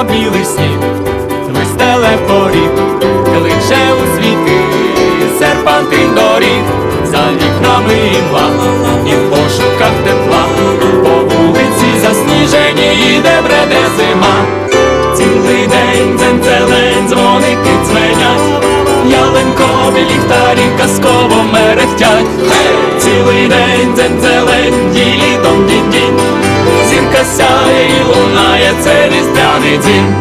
білий сніг, вистеле поріг, кличе у світи, серпантин доріг, за вікнами імла, і в пошуках тепла, по вулиці засніжені, де бреде зима. Цілий день дзень-зелень, дзвоники дзвенять, ялинкові ліхтарі казково мерехтять. Цілий день дзень-зелень, ділі дом дім.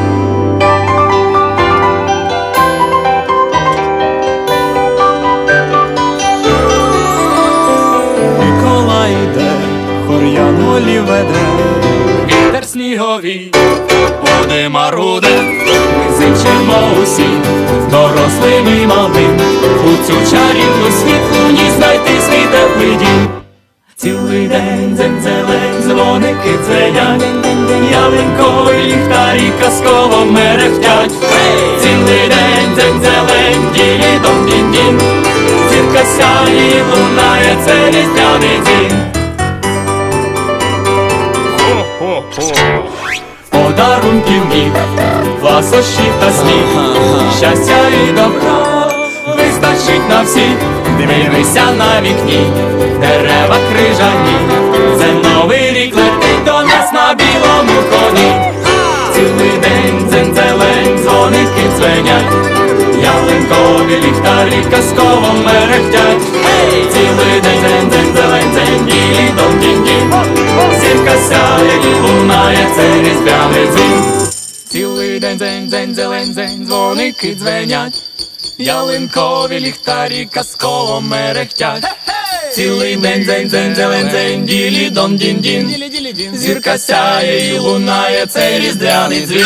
Миколай йде, хор янголі веде, вітер сніговий, води маруде, ми зичимо усі, дорослим і малим, у цю чарівну світлу ні знайти свій теплий дім. Цілий день дзень-зелень, дзвоники дзвенять, ялинкові ліхтарі казково мерехтять. Цілий день дзень-зелень, ділі дом дінь дінь Зірка сяє і лунає, це різдвяний дім. Подарунків міг, ласощів та сміх, щастя і добра вистачить на всіх. Дивися на вікні, дерева крижані, це новий рік летить до нас на білому коні. Дзвенять, ялинкові ліхтарі казково мерехтять. Цілий день дзень-дзень, зелень, дзень, ділі дом дінь дінь Зірка сяє і лунає, це різдвяний дзвін. Цілий день дзень, дзень, зелень, дзень, дзвоники дзвенять. Ялинкові ліхтарі казково мерехтять. Цілий день, дзень, дзень, зелень, дзень, ділі дон дін дін Зірка сяє і лунає, цей різдвяний дзвін.